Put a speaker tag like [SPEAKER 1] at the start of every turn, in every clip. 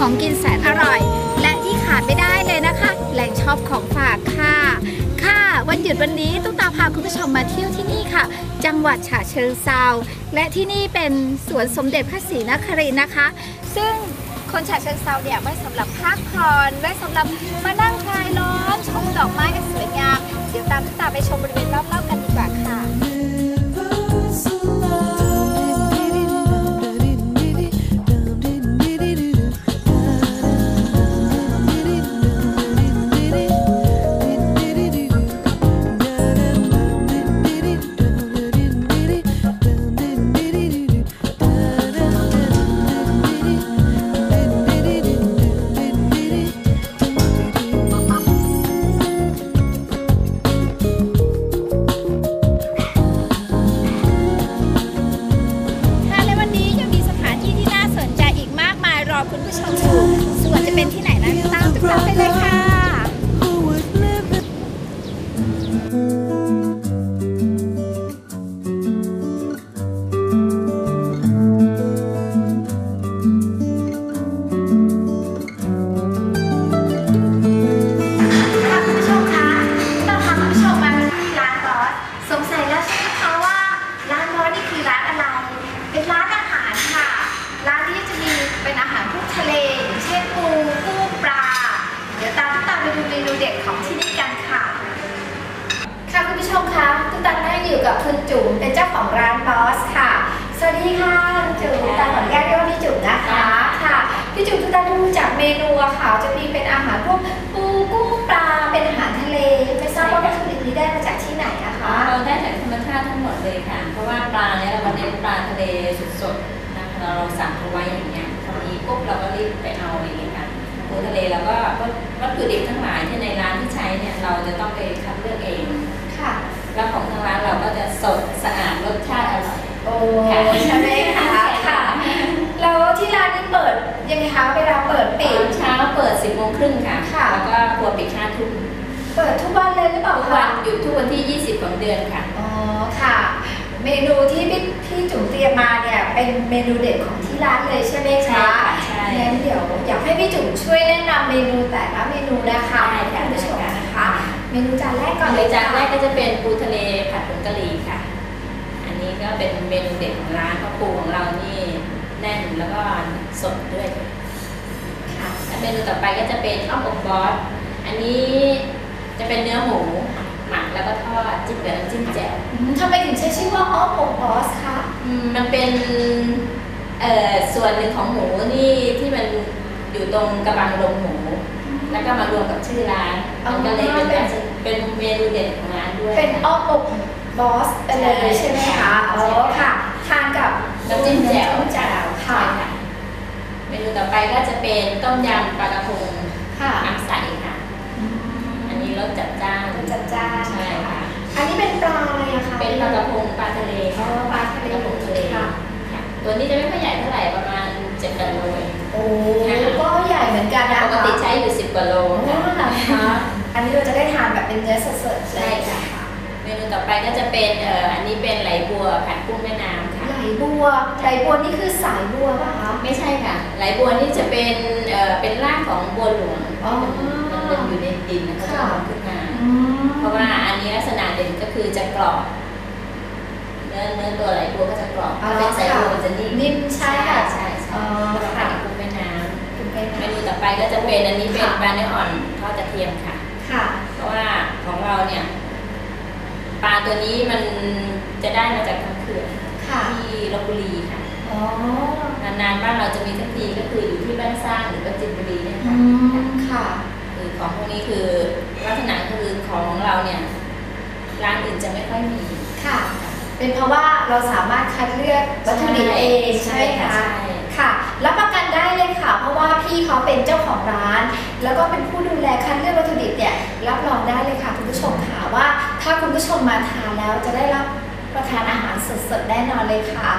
[SPEAKER 1] ของกินแสนอร่อย และที่ขาดไม่ได้เลยนะคะ แหล่งช็อปของฝากค่ะ ค่ะ วันหยุดวันนี้ตุ๊กตาพาคุณผู้ชมมาเที่ยวที่นี่ค่ะ จังหวัดฉะเชิงเซาและที่นี่เป็นสวนสมเด็จพระศรีนครินทร์นะคะ ซึ่งคนฉะเชิงเซาเนี่ยไว้สำหรับพักผ่อนไว้สำหรับมานั่งคลายร้อนชมดอกไม้กันสวยงาม เดี๋ยวตามตุ๊กตาไปชมบริเวณรอบๆกันดีกว่าค่ะ นูเด็ดของที่นี่กันค่ะ ค่ะคุณผู้ชมคะตุ๊กตาได้อยู่กับคุณจุ๋มเป็นเจ้าของร้านบอสค่ะ สวัสดีค่ะคุณจุ๋มตุ๊กตาขออนุญาตเรียกว่าพี่จุ๋มนะคะค่ะพี่จุ๋มตุ๊กตาดูจากเมนูอะค่ะจะมีเป็นอาหารพวกปูกุ้งปลาเป็นอาหารทะเลไม่ทราบว่าวัตถุดิบนี้ได้มาจากที่ไหนอะคะ
[SPEAKER 2] เราได้จากธรรมชาติทั้งหมดเลยค่ะ เพราะว่าปลาเนี่ยเราเน้นปลาทะเลสดๆนะคะเราสั่งเขาไว้อย่างเงี้ยพอดีปุ๊บเราก็รีบไปเอาอย่างเงี้ยค่ะปูทะเลแล้วก็ ถุดิบทั้งหลายที่ในร้านที่ใช้เนี่ยเราจะต้องไปคัดเลือกเอง
[SPEAKER 1] ค่ะ
[SPEAKER 2] แล้วของทางร้านเราก็จะสดสะอาดรสชาติอร่อย
[SPEAKER 1] โอ้ใช่ไหมคะค่ะแล้วที่ร้านนี้เปิดยังไงคะเวลาเปิด
[SPEAKER 2] ปิ
[SPEAKER 1] ปิ
[SPEAKER 2] ด
[SPEAKER 1] ด
[SPEAKER 2] เช้าเปิด10โมงครึ่งค่ะ
[SPEAKER 1] ค่ะ
[SPEAKER 2] แล้วก็ครัวปิด5ทุ่ม
[SPEAKER 1] เปิดทุกวันเลยหรือเปล่า
[SPEAKER 2] ทุก
[SPEAKER 1] คะ
[SPEAKER 2] วันหยุดทุกวันที่ 20 ของเดือนค่ะ
[SPEAKER 1] อ๋อค่ะ เมนูที่พี่พี่จุ๋มเตรียมมาเนี่ยเป็นเมนูเด็ดของที่ร้านเลยใช่ไหม
[SPEAKER 2] ใช่
[SPEAKER 1] คะ
[SPEAKER 2] ค่ะใช่
[SPEAKER 1] งั้นเดี๋ยวอยากให้พี่จุ๋มช่วยแนะนำเมนูแต่ละเมนูนะคะ
[SPEAKER 2] ได้
[SPEAKER 1] ให้
[SPEAKER 2] ค่ะ
[SPEAKER 1] คุณผู้ชม
[SPEAKER 2] ได้ค่ะ
[SPEAKER 1] นะคะ เมนูจานแรกก่อน
[SPEAKER 2] โด
[SPEAKER 1] เลยย
[SPEAKER 2] จานแรก
[SPEAKER 1] ค่ะ
[SPEAKER 2] ก็จะเป็นปูทะเลผัดผงกะหรี่ค่ะ อันนี้ก็เป็นเมนูเด็ดของร้านเพราะปูของเรานี่แน่นแล้วก็สดด้วยค่ะและเมนูต่อไปก็จะเป็นข้าวอบอสอันนี้จะเป็นเนื้อหมูหมักแล้วก็ทอดจิ้มกับน้ำจิ้มแจ่ว
[SPEAKER 1] อืมทำไมถึงใช้ชื่อว่าอ้อมอบอสคะ
[SPEAKER 2] อืมมันเป็น เอ่อส่วนหนึ่งของหมูนี่ที่มันอยู่ตรงกระบังลมหมู แล้วก็มารวมกับชื่อร้านมันก็เลยเป็นแบบเป็นเมนูเด็ดของร้านด้วย
[SPEAKER 1] เป็นอ้อมอบบอสไปเลยใช่ไหมคะอ๋อค่ะทานกับ
[SPEAKER 2] น้ำจิ้มแจ่ว
[SPEAKER 1] น้ำจิ้มแจ่วค่ะ
[SPEAKER 2] ใช่ค่ะเมนูต่อไปก็จะเป็นต้มยำปลากระพง
[SPEAKER 1] ค่ะ
[SPEAKER 2] น้ำใสค่ะ อันนี้รสจัดจ้าน
[SPEAKER 1] จัดจ้าน
[SPEAKER 2] ใช่ค่ะ
[SPEAKER 1] อันนี้เป็นปลาอะไรอะคะ
[SPEAKER 2] เป็นปลากระพงปลาทะเล
[SPEAKER 1] อ๋อ
[SPEAKER 2] ค่ะ
[SPEAKER 1] ปลา
[SPEAKER 2] ทะเล ตัวนี้จะไม่ค่อยใหญ่เท่าไหร่ประมาณ7จ็ดโลเอง
[SPEAKER 1] โอ้ก็ใหญ่เหมือนกันนะ
[SPEAKER 2] ป
[SPEAKER 1] คะ
[SPEAKER 2] กติใช้อยู่10กว่าโล
[SPEAKER 1] โอ้
[SPEAKER 2] ค่ะ
[SPEAKER 1] นะคะอันนี้เราจะได้ทานแบบเป็นเนื้อสดๆ
[SPEAKER 2] ใช่ค่ะเมนูต่อไปก็จะเป็นเอ่ออันนี้เป็นไหลบัวผัดกุ้งแม่น้ำค่ะ
[SPEAKER 1] ไหลบัวไหลบัวนี่คือสายบัวป่ะคะ
[SPEAKER 2] ไม่ใช่ค่ะ ไหลบัวนี่จะเป็นเอ่อเป็นรากของบัวหลวง
[SPEAKER 1] อ๋อ
[SPEAKER 2] มันมันอยู่ในดินนะคะ
[SPEAKER 1] ค่ะ
[SPEAKER 2] จะขึ้นมา
[SPEAKER 1] อืม
[SPEAKER 2] เพราะว่าอันนี้ลักษณะเด่นก็คือจะกรอบ เนื้อเนื้อตัวไหลบัวก็จะกรอบถ้าเป็นสายบัวมันจะนิ่ม
[SPEAKER 1] นิ่มใช่ค่ะ
[SPEAKER 2] ใช่
[SPEAKER 1] อ๋
[SPEAKER 2] ใช่
[SPEAKER 1] อ
[SPEAKER 2] แล้วก็
[SPEAKER 1] ค่ะ
[SPEAKER 2] ผัดกุ้งแม่น้
[SPEAKER 1] คุณไปำ
[SPEAKER 2] เม
[SPEAKER 1] นะ
[SPEAKER 2] นูต่อไปก็จะเป็นอันนี้เป็น
[SPEAKER 1] ค่ะ
[SPEAKER 2] ปลาเนื้ออ่อนทอดกระเทียมค่ะ
[SPEAKER 1] ค่ะ
[SPEAKER 2] เพราะว่าของเราเนี่ยปลาตัวนี้มันจะได้มาจากทางเขื่อน
[SPEAKER 1] ค่ะ
[SPEAKER 2] ที่ลบบุรีค่ะ
[SPEAKER 1] อ๋อ
[SPEAKER 2] นานๆบ้านเราจะมีสักทีก็คืออยู่ที่บ้านสร้างหรือว่าจินบุรีเนี่ย
[SPEAKER 1] อื
[SPEAKER 2] ค่ะ
[SPEAKER 1] มค่ะ
[SPEAKER 2] คือของพวกนี้คือลักษณะคือของเราเนี่ยร้านอื่นจะไม่ค่อยมี
[SPEAKER 1] ค่ะ เป็นเพราะว่าเราสามารถคัดเลือกวัตถุดิบเองใช่ไหมคะ
[SPEAKER 2] ใช่
[SPEAKER 1] ค่ะรับประกันได้เลยค่ะ เพราะว่าพี่เขาเป็นเจ้าของร้าน แล้วก็เป็นผู้ดูแลคัดเลือกวัตถุดิบเนี่ยรับรองได้เลยค่ะคุณผู้ชมค่ะว่า ถ้าคุณผู้ชมมาทานแล้วจะได้รับประทานอาหารสดๆแน่นอนเลยค่ะ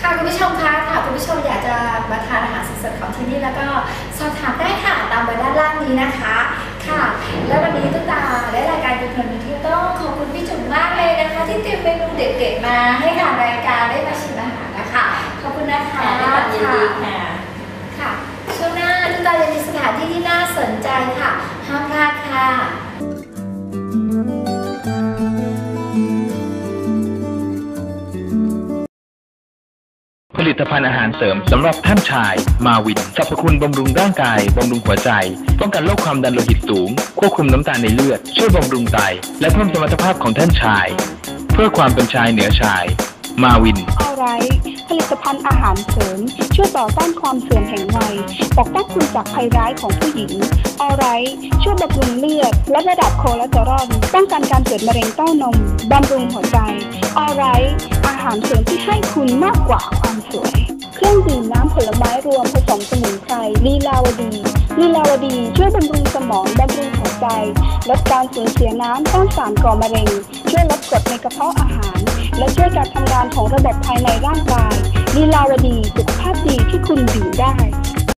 [SPEAKER 1] ค่ะคุณผู้ชมคะค่ะคุณผู้ชมอยากจะมาทานอาหารสดๆของที่นี่แล้วก็สอบถามได้ค่ะตามเบอร์ด้านล่างนี้นะคะค่ะ และวันนี้ตุ๊กตาและรายการยูทูบมีที่ต้องขอบคุณพี่จุ๋มมากเลยนะคะที่เตรียมเมนูเด็ ต
[SPEAKER 3] ภัณฑ์อาหารเสริมสำหรับท่านชาย มาวินสรรพคุณบำรุงร่างกาย บำรุงหัวใจ ป้องกันโรคความดันโลหิตสูง ควบคุมน้ำตาลในเลือด ช่วยบำรุงไต และเพิ่มสมรรถภาพของท่านชาย เพื่อความเป็นชายเหนือชาย มาวิน
[SPEAKER 4] ออไรผลิตภัณฑ์อาหารเสริม ช่วยต่อต้านความเสื่อมแห่งวัยปกป้องคุณจากภัยร้ายของผู้หญิงออไรช่วยบำรุงเลือดลดระดับคอเลสเตอรอลป้องกันการเกิดมะเร็งเต้านมบำรุงหัวใจออไร หารเสริมที่ให้คุณมากกว่าความสวย เครื่องดื่มน้ำผลไม้รวมผสมสมุนไพรลีลาวดีลีลาวดีช่วยบำรุงสมองบำรุงหัวใจ ลดการสูญเสียน้ำต้านสารก่อมะเร็ง ช่วยลดกรดในกระเพาะอาหาร และช่วยการทำงานของระบบภายในร่างกายลีลาวดีสุขภาพดีที่คุณดื่มได้